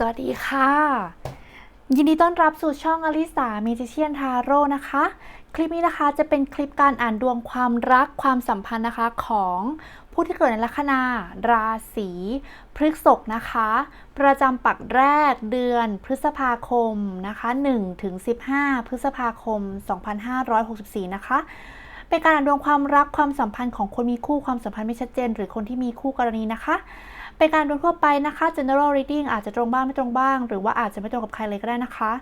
สวัสดีค่ะ ยินดีต้อนรับสู่ช่องอลิสาเมจิเชียนทาโร่นะคะ คลิปนี้นะคะจะเป็นคลิปการอ่านดวงความรักความสัมพันธ์นะคะของผู้ที่เกิดในลัคนา ราศีพฤษภนะคะ ประจำปักแรกเดือนพฤษภาคมนะคะ1ถึง15 พฤษภาคม 2564 นะคะเป็นการอ่านดวงความรักความสัมพันธ์ของคนมีคู่ความสัมพันธ์ไม่ชัดเจน หรือคนที่มีคู่กรณีนะคะ เป็นการดูทั่วไปนะคะ general reading อาจจะตรงบ้างไม่ตรงบ้าง หรือว่าอาจจะไม่ตรงกับใครเลยก็ได้นะคะ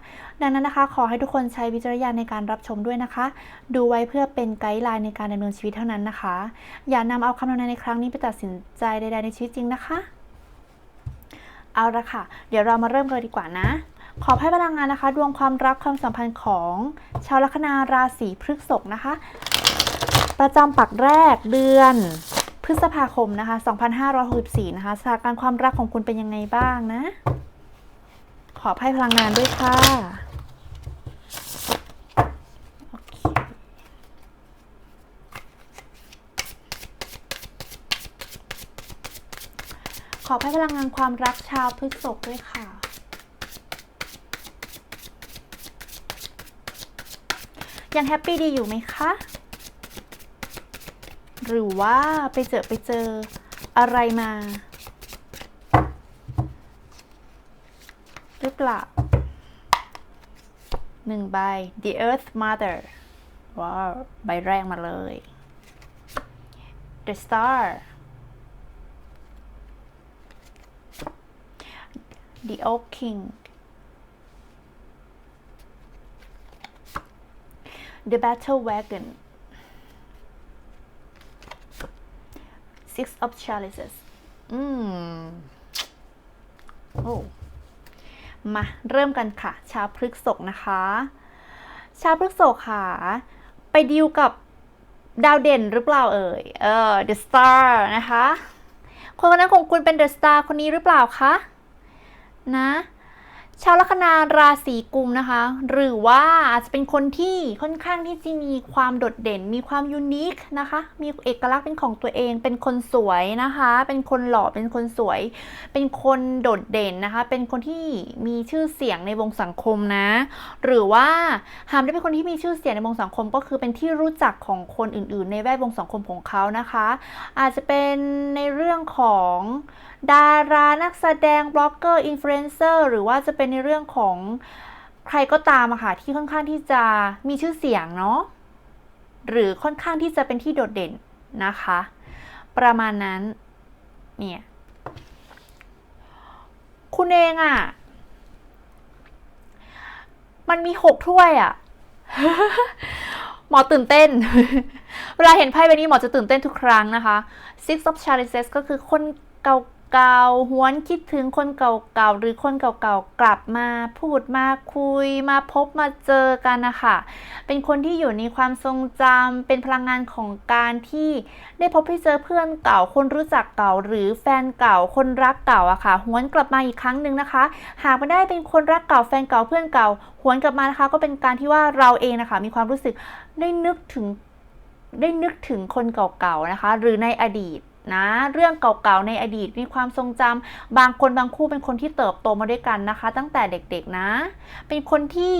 ดังนั้นนะคะ ขอให้ทุกคนใช้วิจารณญาณในการรับชมด้วยนะคะ ดูไว้เพื่อเป็นไกด์ไลน์ในการดำเนินชีวิตเท่านั้นนะคะ อย่านำเอาคำทำนายในครั้งนี้ไปตัดสินใจใดๆในชีวิตจริงนะคะ เอาละค่ะ เดี๋ยวเรามาเริ่มกันดีกว่านะขอให้พลังงานนะคะ ดวงความรักความสัมพันธ์ของชาวลัคนาราศีพฤษภนะคะ ประจำปักแรกเดือน พฤษภาคมนะคะ 2564 นะคะสถานการณ์ความรักของคุณเป็นยังไงบ้างนะ ขอให้พลังงานด้วยค่ะขอให้พลังงานความรักชาวพฤษภด้วยค่ะ ยังแฮปปี้ดีอยู่ไหมคะ หรือว่าไปเจอไปเจออะไรมาหรือเปล่าหนึ่งใบ The Earth Mother ว้าว ใบแรกมาเลย The Star The Oak King The Battle Wagon Six of Chalices อืมโอ้มาเริ่มกันค่ะ ชาวพฤกษกนะคะ ชาวพฤกษกค่ะ ไปดีลกับดาวเด่นหรือเปล่าเอ่ย เออ The Star นะคะ คนคนนั้นของคุณเป็น The Star คนนี้หรือเปล่าคะ นะ ชาวลัคนาราศีกุมนะคะ หรือว่าอาจจะเป็นคนที่ค่อนข้างที่จะมีความโดดเด่น มีความยูนิคนะคะ มีเอกลักษณ์เป็นของตัวเอง เป็นคนสวยนะคะ เป็นคนหล่อเป็นคนสวย เป็นคนโดดเด่นนะคะ เป็นคนที่มีชื่อเสียงในวงสังคมนะ หรือว่าหากได้เป็นคนที่มีชื่อเสียงในวงสังคม ก็คือเป็นที่รู้จักของคนอื่น ๆ ในแวดวงสังคมของเขานะคะ อาจจะเป็นในเรื่องของดารานักแสดงบล็อกเกอร์อินฟลูเอนเซอร์หรือว่าจะเป็นในเรื่องของใครก็ตามอะค่ะที่ค่อนข้างที่จะมีชื่อเสียงเนาะหรือค่อนข้างที่จะเป็นที่โดดเด่นนะคะ ประมาณนั้นเนี่ยคุณเองอะมันมีหกถ้วยอะหมอตื่นเต้น เวลาเห็นไพ่ใบนี้หมอจะตื่นเต้นทุกครั้งนะคะ Six of Chalices ก็คือคนเก่าๆ หวนคิดถึงคนเก่าๆ หรือคนเก่าๆ กลับมาพูดมาคุย มาพบมาเจอกันนะคะ เป็นคนที่อยู่ในความทรงจำเป็นพลังงานของการที่ได้พบได้เจอเพื่อนเก่า คนรู้จักเก่า หรือแฟนเก่า คนรักเก่าอะค่ะ หวนกลับมาอีกครั้งหนึ่งนะคะ หากไม่ได้เป็นคนรักเก่าแฟนเก่าเพื่อนเก่า หวนกลับมานะคะ ก็เป็นการที่ว่าเราเองนะคะ มีความรู้สึกได้นึกถึงได้นึกถึงคนเก่าๆนะคะ หรือในอดีต นะเรื่องเก่าๆในอดีตมีความทรงจำบางคนบางคู่เป็นคนที่เติบโตมาด้วยกันนะคะ ตั้งแต่เด็กๆนะ เป็นคนที่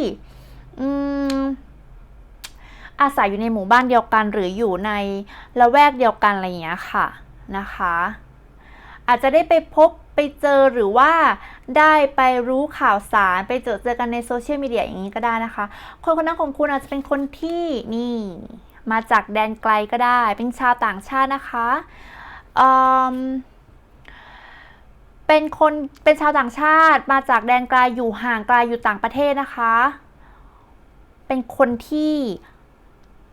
อืมอาศัยอยู่ในหมู่บ้านเดียวกันหรืออยู่ในละแวกเดียวกันอะไรอย่างเงี้ยค่ะนะคะ อาจจะได้ไปพบไปเจอหรือว่าได้ไปรู้ข่าวสารไปเจอเจอกันในโซเชียลมีเดียอย่างนี้ก็ได้นะคะ คนคนนั้นของคุณอาจจะเป็นคนที่นี่ มาจากแดนไกลก็ได้ เป็นชาวต่างชาตินะคะ เป็นคนเป็นชาวต่างชาติมาจากแดนไกลอยู่ห่างไกลอยู่ต่างประเทศนะคะ เป็นคนที่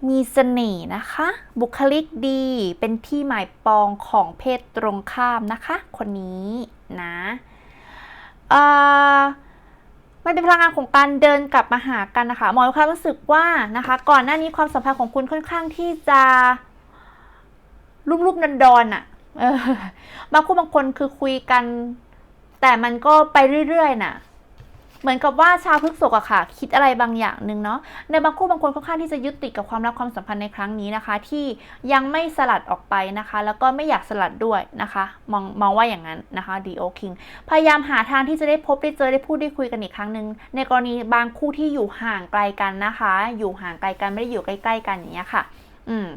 มีเสน่ห์นะคะ บุคลิกดีเป็นที่หมายปองของเพศตรงข้ามนะคะ คนนี้นะมันเป็นพลังงานของการเดินกลับมาหากันนะคะหมอความรู้สึกว่านะคะ ก่อนหน้านี้ความสัมพันธ์ของคุณค่อนข้างที่จะรูปๆนันดอนๆอะ เออบางคู่บางคนคือคุยกัน แต่มันก็ไปเรื่อยๆน่ะ เหมือนกับว่าชาวพฤกษกอะค่ะ คิดอะไรบางอย่างหนึ่งเนาะในบางคู่บางคนค่อนข้างที่จะยึดติดกับความรักความสัมพันธ์ในครั้งนี้นะคะ ที่ยังไม่สลัดออกไปนะคะ แล้วก็ไม่อยากสลัดด้วยนะคะ มองมองว่าอย่างนั้นนะคะดีโอคิงพยายามหาทางที่จะได้พบได้เจอได้พูดได้คุยกันอีกครั้งหนึ่งในกรณีบางคู่ที่อยู่ห่างไกลกันนะคะ อยู่ห่างไกลกันไม่ได้อยู่ใกล้ ๆ กันอย่างเงี้ยค่ะ อืม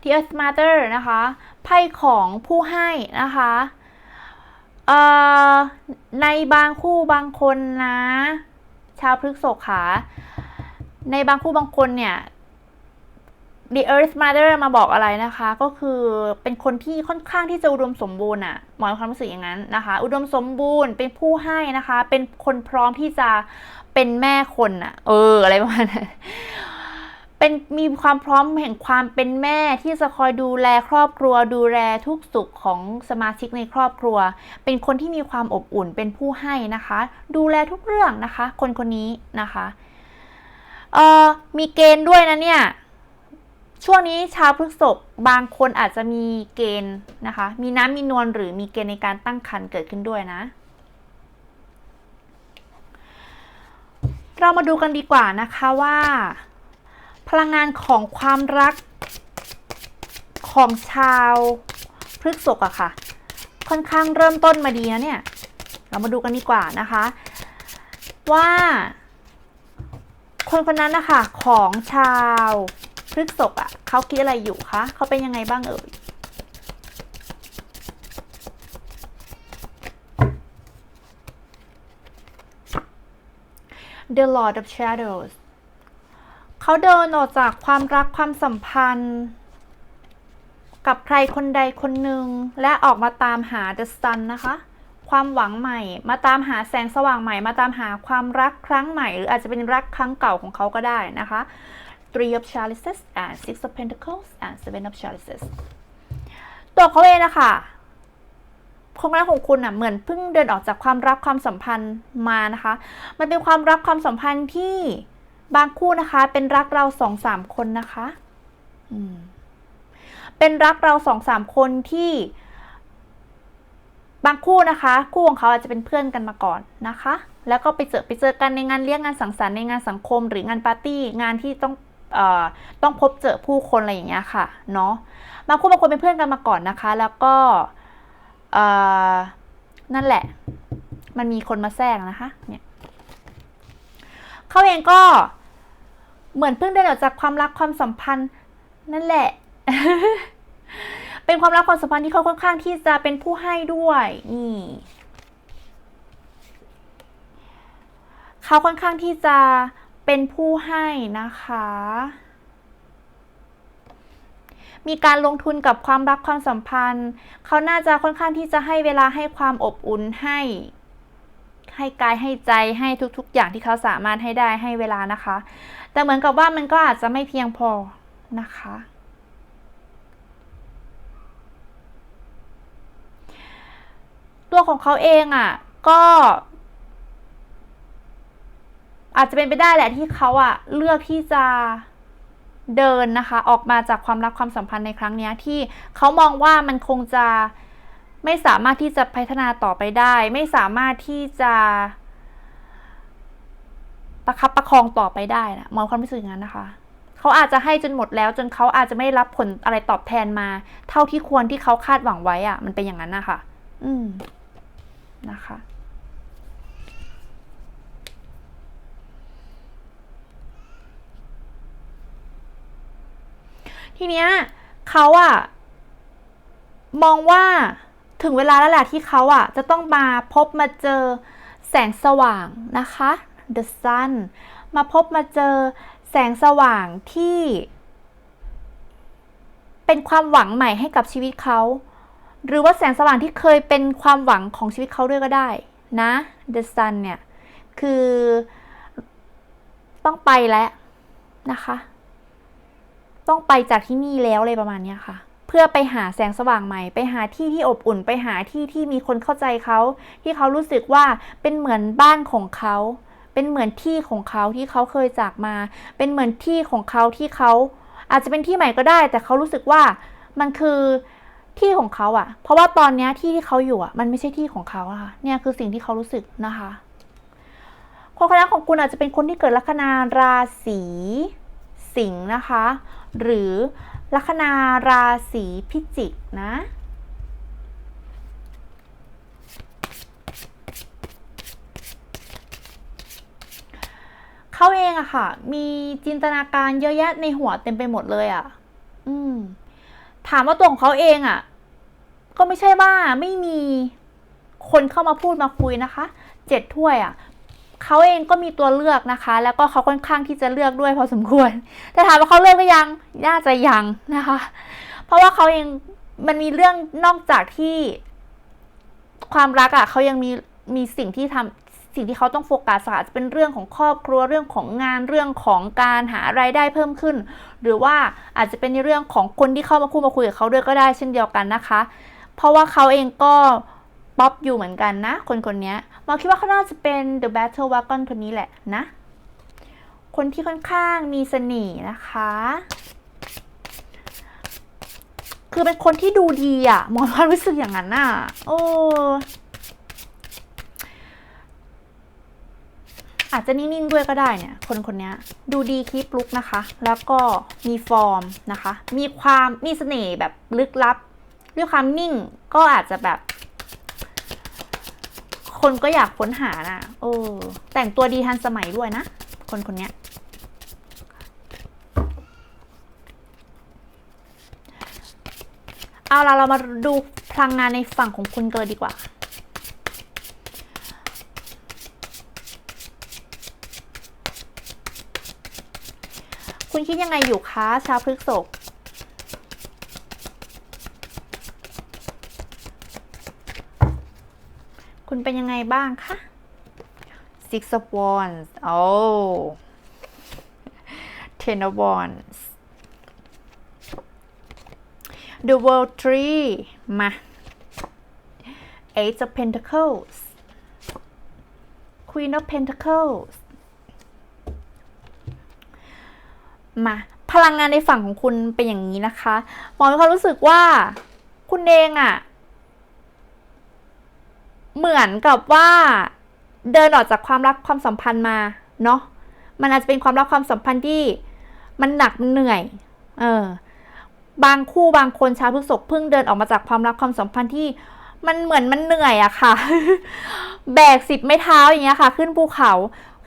The Earth Mother นะคะไพ่ของผู้ให้นะคะในบางคู่บางคนนะ ชาวพฤกษกค่ะในบางคู่บางคนเนี่ย The Earth Mother มาบอกอะไรนะคะ ก็คือเป็นคนที่ค่อนข้างที่จะอุดมสมบูรณ์อะหมอมีความรู้สึกอย่างนั้นนะคะ อุดมสมบูรณ์เป็นผู้ให้นะคะ เป็นคนพร้อมที่จะเป็นแม่คนอะเออ อะไรประมาณนั้น เป็นมีความพร้อมแห่งความเป็นแม่ที่จะคอยดูแลครอบครัว ดูแลทุกสุขของสมาชิกในครอบครัว เป็นคนที่มีความอบอุ่นเป็นผู้ให้นะคะ ดูแลทุกเรื่องนะคะ คนคนนี้นะคะเอ่อมีเกณฑ์ด้วยนะเนี่ยช่วงนี้ชาวพฤษภบางคนอาจจะมีเกณฑ์นะคะ มีน้ำมีนวลหรือมีเกณฑ์ในการตั้งครรภ์เกิดขึ้นด้วยนะ เรามาดูกันดีกว่านะคะว่า พลังงานของความรักของชาวพฤกษภอะค่ะ ค่อนข้างเริ่มต้นมาดีนะเนี่ย เรามาดูกันดีกว่านะคะ ว่า คนคนนั้นนะคะของชาวพฤกษภอะเขาคิดอะไรอยู่คะเขาเป็นยังไงบ้างเอ่ย The Lord of Shadows เขาเดินออกจากความรักความสัมพันธ์ กับใครคนใดคนหนึ่งและออกมาตามหา The Sun นะคะ ความหวังใหม่ มาตามหาแสงสว่างใหม่ มาตามหาความรักครั้งใหม่ หรืออาจจะเป็นรักครั้งเก่าของเขาก็ได้นะคะ Three of Chalices and Six of Pentacles and Seven of Chalices ตัวเขาเองนะคะความรักของคุณอะเหมือนเพิ่งเดินออกจากความรักความสัมพันธ์มานะคะ มันเป็นความรักความสัมพันธ์ที่ บางคู่นะคะ เป็นรักเราสองสามคนนะคะเป็นรักเราสองสามคนที่ บางคู่นะคะ คู่ของเขาอาจจะเป็นเพื่อนกันมาก่อนนะคะ แล้วก็ไปเจอไปเจอกันในงานเลี้ยงงานสังสรรค์ในงานสังคม หรืองานปาร์ตี้งานที่ต้องอต้องพบเจอผู้คนอะไรอย่างเงี้ยค่ะเนาะบางคู่บางคนเป็นเพื่อนกันมาก่อนนะคะ แล้วก็นั่นแหละ มันมีคนมาแทรกนะคะเนี่ยเขาเองก็ เหมือนเพิ่งเดินออกจากความรักความสัมพันธ์ นั่นแหละ เป็นความรักความสัมพันธ์ที่เขาค่อนข้างที่จะเป็นผู้ให้ด้วยนี่เขาค่อนข้างที่จะเป็นผู้ให้นะคะ มีการลงทุนกับความรักความสัมพันธ์ เขาน่าจะค่อนข้างที่จะให้เวลาให้ความอบอุ่นให้ ให้กายให้ใจให้ทุกๆ อย่างที่เขาสามารถให้ได้ให้เวลานะคะ แต่เหมือนกับว่ามันก็อาจจะไม่เพียงพอนะคะ ตัวของเขาเองอะ ก็ อาจจะเป็นไปได้แหละที่เขาอะ เลือกที่จะเดินนะคะ ออกมาจากความรักความสัมพันธ์ในครั้งนี้ที่เขามองว่ามันคงจะไม่สามารถที่จะพัฒนาต่อไปได้ ไม่สามารถที่จะ ประคับประคองต่อไปได้นะมองความรู้สึกงั้นนะคะ เขาอาจจะให้จนหมดแล้ว จนเขาอาจจะไม่รับผลอะไรตอบแทนมา เท่าที่ควรที่เขาคาดหวังไว้อะมันเป็นอย่างนั้นนะคะอืมนะคะทีเนี้ยเขาอะมองว่าถึงเวลาแล้วแหละที่เขาอะจะต้องมาพบมาเจอแสงสว่างนะคะ the sun มาพบมาเจอแสงสว่างที่ เป็นความหวังใหม่ให้กับชีวิตเขา หรือว่าแสงสว่างที่เคยเป็นความหวังของชีวิตเขาด้วยก็ได้นะ the sun เนี่ย คือต้องไปแล้วนะคะ ต้องไปจากที่นี่แล้วอะไรประมาณนี้ค่ะ เพื่อไปหาแสงสว่างใหม่ ไปหาที่ที่อบอุ่น ไปหาที่ที่มีคนเข้าใจเขา ที่เขารู้สึกว่าเป็นเหมือนบ้านของเขา เป็นเหมือนที่ของเขาที่เขาเคยจากมา เป็นเหมือนที่ของเขาที่เขาอาจจะเป็นที่ใหม่ก็ได้ แต่เขารู้สึกว่ามันคือที่ของเขาอะเพราะว่าตอนนี้ที่ที่เขาอยู่อะมันไม่ใช่ที่ของเขาอะค่ะ เนี่ยคือสิ่งที่เขารู้สึกนะคะ คนคนนั้นของคุณอาจจะเป็นคนที่เกิดลัคนาราศีสิงห์นะคะ หรือลัคนาราศีพิจิกนะ เขาเองอะค่ะ มีจินตนาการเยอะแยะในหัวเต็มไปหมดเลยอะอืม ถามว่าตัวของเขาเองอะก็ไม่ใช่ว่าไม่มีคนเข้ามาพูดมาคุยนะคะเจ็ดถ้วยอะเขาเองก็มีตัวเลือกนะคะ แล้วก็เขาค่อนข้างที่จะเลือกด้วยพอสมควร แต่ถามว่าเขาเลือกหรือยัง น่าจะยังนะคะ เพราะว่าเขาเองมันมีเรื่องนอกจากที่ความรักอะเขายังมีมีสิ่งที่ทำ สิ่งที่เขาต้องโฟกัสอาจจะเป็นเรื่องของครอบครัวเรื่องของงานเรื่องของการหารายได้เพิ่มขึ้น หรือว่าอาจจะเป็นในเรื่องของคนที่เข้ามาพูดมาคุยกับเขาด้วยก็ได้เช่นเดียวกันนะคะ เพราะว่าเขาเองก็ป๊อปอยู่เหมือนกันนะ คนคนนี้มาคิดว่าเขาน่าจะเป็น The Battle Wagon คนนี้แหละนะ คนที่ค่อนข้างมีเสน่ห์นะคะ คือเป็นคนที่ดูดีอะหมอควารู้สึกอย่างนั้นน่ะ โอ้ อาจจะนิ่งๆด้วยก็ได้เนี่ย คนคนนี้ดูดีคลิปลุกนะคะ แล้วก็มีฟอร์มนะคะ มีความมีเสน่ห์แบบลึกลับ ด้วยความนิ่งก็อาจจะแบบ คนก็อยากค้นหาน่ะโอ้แต่งตัวดีทันสมัยด้วยนะ คนคนนี้เอาละเรามาดูพลังงานในฝั่งของคุณกันเลยดีกว่า คุณคิดยังไงอยู่คะชาวพฤกษภคุณเป็นยังไงบ้างคะ Six of Wands โอ้ Ten of Wands The World Tree มา Eight of Pentacles Queen of Pentacles มา พลังงานในฝั่งของคุณเป็นอย่างนี้นะคะหมอมีความรู้สึกว่าคุณเองอะเหมือนกับว่าเดินออกจากความรักความสัมพันธ์มาเนาะมันอาจจะเป็นความรักความสัมพันธ์ที่มันหนักมันเหนื่อย เออ บางคู่บางคนชาวพฤษภเพิ่งเดินออกมาจากความรักความสัมพันธ์ที่มันเหมือนมันเหนื่อยอะค่ะ แบกสิบไม้เท้าอย่างเงี้ยค่ะ ขึ้นภูเขา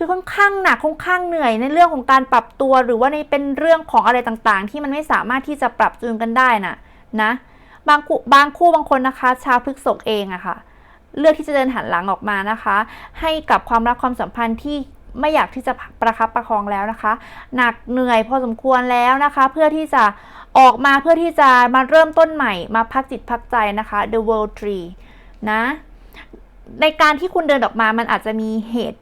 คือค่อนข้างหนักค่อนข้างเหนื่อยในเรื่องของการปรับตัวหรือว่าในเป็นเรื่องของอะไรต่างๆ ที่มันไม่สามารถที่จะปรับจูนกันได้น่ะนะบางคู่บางคู่บางคนนะคะ ชาวพฤษภเองอะค่ะ เลือกที่จะเดินหันหลังออกมานะคะ ให้กับความรักความสัมพันธ์ที่ไม่อยากที่จะประคับประคองแล้วนะคะ หนักเหนื่อยพอสมควรแล้วนะคะ เพื่อที่จะออกมาเพื่อที่จะมาเริ่มต้นใหม่มาพักจิตพักใจนะคะ The World Tree นะในการที่คุณเดินออกมามันอาจจะมีเหตุ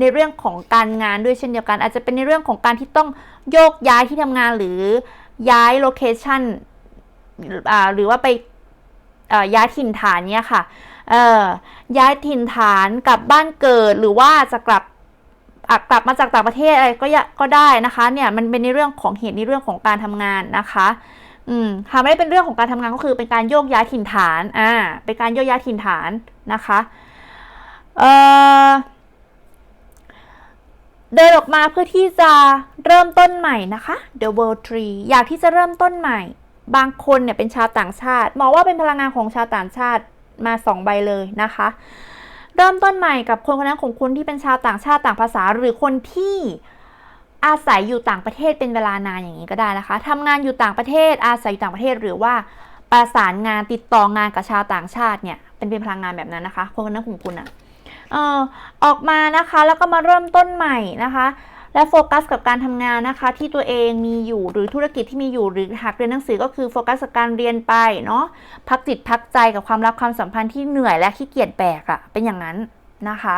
ในเรื่องของการงานด้วยเช่นเดียวกัน อาจจะเป็นในเรื่องของการที่ต้องโยกย้ายที่ทำงานหรือย้ายโลเคชันหรือว่าไปย้ายถิ่นฐานเนี่ยค่ะย้ายถิ่นฐานกลับบ้านเกิดหรือว่าจะกลับกลับมาจากต่างประเทศอะไรก็ก็ได้นะคะเนี่ยมันเป็นในเรื่องของเหตุในเรื่องของการทำงานนะคะอืมค่ะไม่ได้เป็นเรื่องของการทำงานก็คือเป็นการโยกย้ายถิ่นฐานอ่าเป็นการโยกย้ายถิ่นฐานนะคะเอ่อ เดินออกมาเพื่อที่จะเริ่มต้นใหม่นะคะ The World Tree อยากที่จะเริ่มต้นใหม่ บางคนเนี่ยเป็นชาวต่างชาติมองว่าเป็นพลังงานของชาวต่างชาติมาสองใบเลยนะคะ เริ่มต้นใหม่กับคนคนนั้นของคุณที่เป็นชาวต่างชาติต่างภาษา หรือคนที่อาศัยอยู่ต่างประเทศเป็นเวลานานอย่างนี้ก็ได้นะคะทำงานอยู่ต่างประเทศ อาศัยอยู่ต่างประเทศหรือว่าประสานงานติดต่องานกับชาวต่างชาติเนี่ยเป็นเป็นพลังงานแบบนั้นนะคะ คนคนนั้นของคุณอะ ออออกมานะคะแล้วก็มาเริ่มต้นใหม่นะคะ และโฟกัสกับการทำงานนะคะ ที่ตัวเองมีอยู่หรือธุรกิจที่มีอยู่หรือหากเรียนหนังสือก็คือโฟกัสกับการเรียนไปเนาะพักจิตพักใจกับความรักความสัมพันธ์ที่เหนื่อยและขี้เกียจแบกอะเป็นอย่างนั้นนะคะ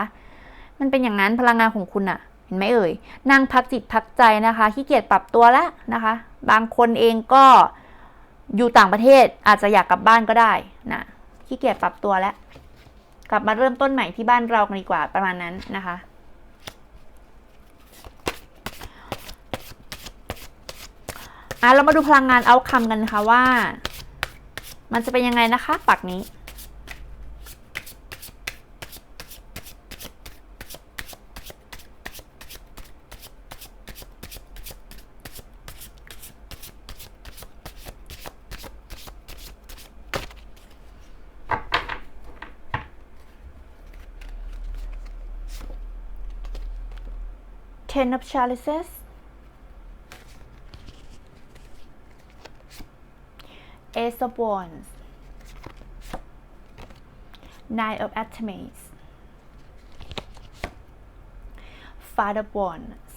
มันเป็นอย่างนั้นพลังงานของคุณอะเห็นไหมเอ่ยนั่งพักจิตพักใจนะคะขี้เกียจปรับตัวแล้วนะคะ บางคนเองก็อยู่ต่างประเทศอาจจะอยากกลับบ้านก็ได้นะขี้เกียจปรับตัวแล้ว กลับมาเริ่มต้นใหม่ที่บ้านเรากันดีกว่าประมาณนั้นนะคะ อะเรามาดูพลังงานเอาคำกันนะคะว่า มันจะเป็นยังไงนะคะ ปักนี้ ten of chalices ace of wands nine of atomies five of wands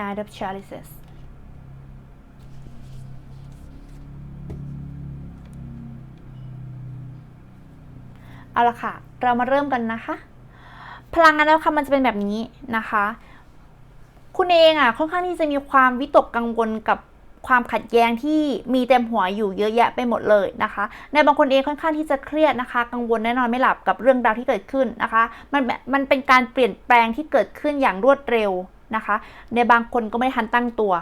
nine of chalices เอาละค่ะ เรามาเริ่มกันนะคะ พลังงานแล้วค่ะมันจะเป็นแบบนี้นะคะ คุณเองอะค่อนข้างที่จะมีความวิตกกังวลกับความขัดแย้งที่มีเต็มหัวอยู่เยอะแยะไปหมดเลยนะคะ ในบางคนเองค่อนข้างที่จะเครียดนะคะ กังวลแน่นอนไม่หลับกับเรื่องราวที่เกิดขึ้นนะคะ มันแบบมันเป็นการเปลี่ยนแปลงที่เกิดขึ้นอย่างรวดเร็วนะคะ ในบางคนก็ไม่ทันตั้งตัว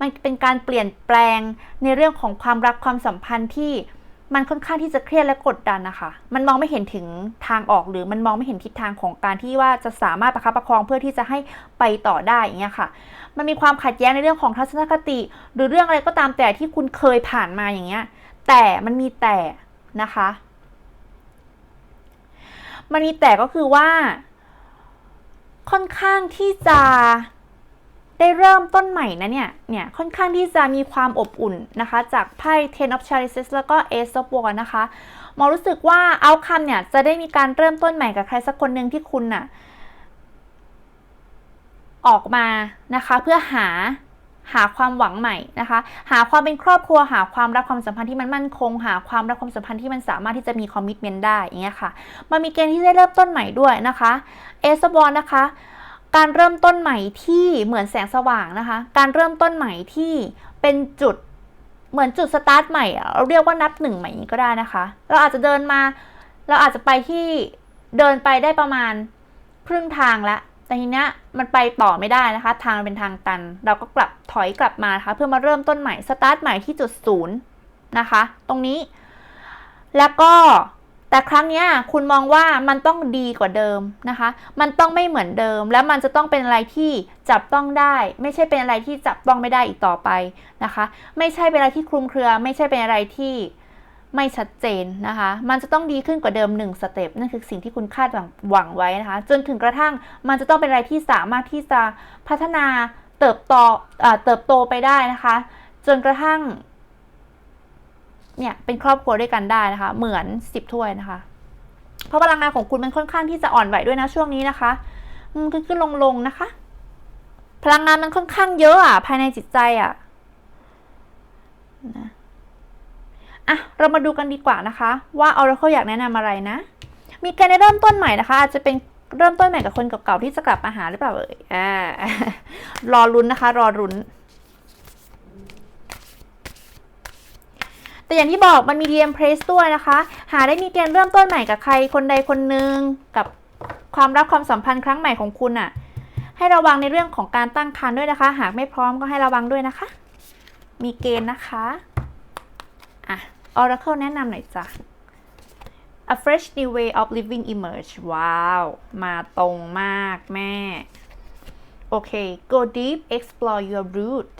มันเป็นการเปลี่ยนแปลงในเรื่องของความรักความสัมพันธ์ที่ มันค่อนข้างที่จะเครียดและกดดันนะคะ มันมองไม่เห็นถึงทางออกหรือมันมองไม่เห็นทิศทางของการที่ว่าจะสามารถประคับประคองเพื่อที่จะให้ไปต่อได้อย่างเงี้ยค่ะ มันมีความขัดแย้งในเรื่องของทัศนคติ หรือเรื่องอะไรก็ตามแต่ที่คุณเคยผ่านมาอย่างเงี้ย แต่มันมีแต่นะคะ มันมีแต่ก็คือว่า ค่อนข้างที่จะ ได้เริ่มต้นใหม่นะเนี่ย เนี่ยค่อนข้างที่จะมีความอบอุ่นนะคะ จากไพ่ Ten of Chalices แล้วก็ Ace of Wands นะคะหมอรู้สึกว่าเอาคำเนี่ยจะได้มีการเริ่มต้นใหม่กับใครสักคนหนึ่งที่คุณน่ะออกมานะคะเพื่อหาหาความหวังใหม่นะคะ หาความเป็นครอบครัว หาความรักความสัมพันธ์ที่มันมั่นคง หาความรักความสัมพันธ์ที่มันสามารถที่จะมีคอมมิชเมนต์ได้อย่างเงี้ยค่ะ มันมีเกณฑ์ที่ได้เริ่มต้นใหม่ด้วยนะคะ เอสบอลนะคะ การเริ่มต้นใหม่ที่เหมือนแสงสว่างนะคะ การเริ่มต้นใหม่ที่เป็นจุดเหมือนจุดสตาร์ทใหม่เราเรียกว่านับหนึ่งใหม่ก็ได้นะคะ เราอาจจะเดินมา เราอาจจะไปที่เดินไปได้ประมาณครึ่งทางแล้วแต่ทีเนี้ยมันไปต่อไม่ได้นะคะ ทางเป็นทางตัน เราก็กลับถอยกลับมานะคะเพื่อมาเริ่มต้นใหม่สตาร์ทใหม่ที่จุดศูนย์นะคะ ตรงนี้ แล้วก็ แต่ครั้งนี้คุณมองว่ามันต้องดีกว่าเดิมนะคะ มันต้องไม่เหมือนเดิม แล้วมันจะต้องเป็นอะไรที่จับต้องได้ ไม่ใช่เป็นอะไรที่จับต้องไม่ได้อีกต่อไปนะคะ ไม่ใช่เป็นอะไรที่คลุมเครือ ไม่ใช่เป็นอะไรที่ไม่ชัดเจนนะคะ มันจะต้องดีขึ้นกว่าเดิม1สเต็ปนั่นคือสิ่งที่คุณคาดหวังหวังไว้นะคะ จนถึงกระทั่งมันจะต้องเป็นอะไรที่สามารถที่จะพัฒนาเติบโตเติบโตไปได้นะคะ จนกระทั่ง เนี่ยเป็นครอบครัวด้วยกันได้นะคะ เหมือนสิบถ้วยนะคะ เพราะพลังงานของคุณมันค่อนข้างที่จะอ่อนไหวด้วยนะช่วงนี้นะคะมขึ้นขึ้นลงลงนะคะ พลังงานมันค่อนข้างเยอะอะภายในจิตใจอะนะอะเรามาดูกันดีกว่านะคะ ว่า Oracle อยากแนะนำอะไรนะ มีการเริ่มต้นใหม่นะคะ อาจจะเป็นเริ่มต้นใหม่กับคนเก่าๆที่จะกลับมาหาหรือเปล่าเอ่ยอ่ารอรุ้นนะคะ รอรุ้น แต่อย่างที่บอกมันมี DM Press ด้วยนะคะ หาได้มีเกณฑ์เริ่มต้นใหม่กับใครคนใดคนหนึ่งกับความรักความสัมพันธ์ครั้งใหม่ของคุณอะ ให้ระวังในเรื่องของการตั้งครรภ์ด้วยนะคะ หากไม่พร้อมก็ให้ระวังด้วยนะคะ มีเกณฑ์นะคะอะ Oracle แนะนำหน่อยจ้ะ A fresh new way of living emerge ว้าว มาตรงมากแม่ โอเค go deep explore your root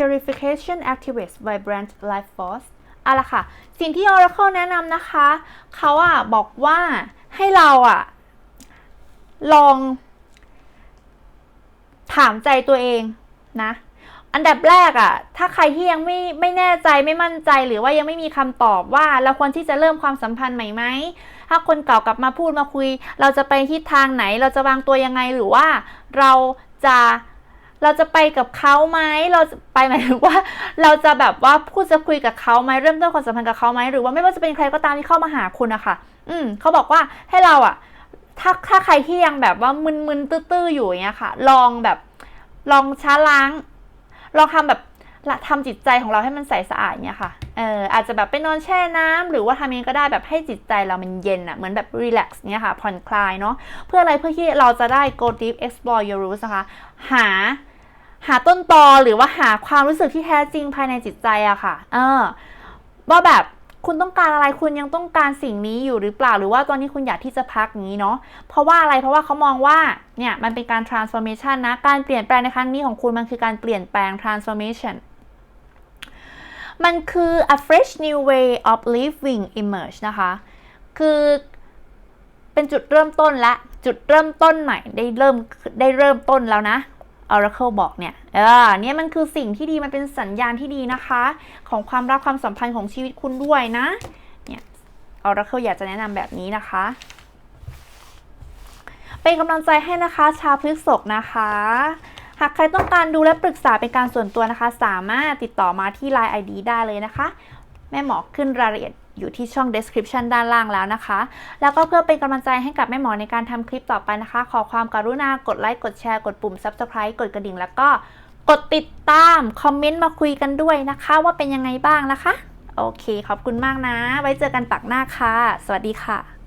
purification activates vibrant life force อาละค่ะ สิ่งที่ Oracle แนะนำนะคะ เขาอะบอกว่าให้เราอะ ลอง ถามใจตัวเองนะ อันดับแรกอะ ถ้าใครที่ยังไม่ไม่แน่ใจไม่มั่นใจหรือว่ายังไม่มีคำตอบว่าเราควรที่จะเริ่มความสัมพันธ์ใหม่ไหมถ้าคนเก่ากลับมาพูดมาคุย เราจะไปทิศทางไหน เราจะวางตัวยังไงหรือว่าเราจะ เราจะไปกับเขาไหมเราจะไปหมายถึงว่า เราจะแบบว่าพูดจะคุยกับเขาไหมเริ่มต้นความสัมพันธ์กับเขาไหมหรือว่าไม่ว่าจะเป็นใครก็ตามที่เข้ามาหาคุณอะคะอืมเขาบอกว่าให้เราอะถ้าถ้าใครที่ยังแบบว่ามึนๆตื้อๆอยู่อย่างเงี้ยค่ะ ลองแบบลองช้าล้าง ลองทำแบบละทำจิตใจของเราให้มันใสสะอาดเนี่ยค่ะ เอออาจจะแบบไปนอนแช่น้ำหรือว่าทำเองก็ได้แบบให้จิตใจเรามันเย็นอะ่ะ เหมือนแบบรีแลกซ์เนี่ยค่ะ ผ่อนคลายเนาะ เพื่ออะไรเพื่อที่เราจะได้ go deep explore your roots นะคะ หา หาต้นตอหรือว่าหาความรู้สึกที่แท้จริงภายในจิตใจอะค่ะ เออว่าแบบคุณต้องการอะไรคุณยังต้องการสิ่งนี้อยู่หรือเปล่าหรือว่าตอนนี้คุณอยากที่จะพักงนี้เนาะเพราะว่าอะไรเพราะว่าเขามองว่าเนี่ยมันเป็นการ transformation นะการเปลี่ยนแปลงในครั้งนี้ของคุณมันคือการเปลี่ยนแปลง transformation มันคือ a fresh new way of living emerge นะคะ คือเป็นจุดเริ่มต้นและจุดเริ่มต้นใหม่ได้เริ่มได้เริ่มต้นแล้วนะ Oracle บอกเนี่ยเออเนี่ยมันคือสิ่งที่ดีมันเป็นสัญญาณที่ดีนะคะ ของความรักความสัมพันธ์ของชีวิตคุณด้วยนะเนี่ย Oracle อยากจะแนะนำแบบนี้นะคะ เป็นกำลังใจให้นะคะ ชาวพฤกษภนะคะหากใครต้องการดูและปรึกษาเป็นการส่วนตัวนะคะ สามารถติดต่อมาที่ Line ID ได้เลยนะคะ แม่หมอขึ้นรายละเอียด อยู่ที่ช่อง description ด้านล่างแล้วนะคะ แล้วก็เพื่อเป็นกำลังใจให้กับแม่หมอในการทำคลิปต่อไปนะคะ ขอความกรุณากดไลค์กดแชร์กดปุ่ม subscribe กดกระดิ่ง แล้วก็กดติดตาม คอมเมนต์มาคุยกันด้วยนะคะ ว่าเป็นยังไงบ้างนะคะ โอเค ขอบคุณมากนะ ไว้เจอกันปักหน้าค่ะ สวัสดีค่ะ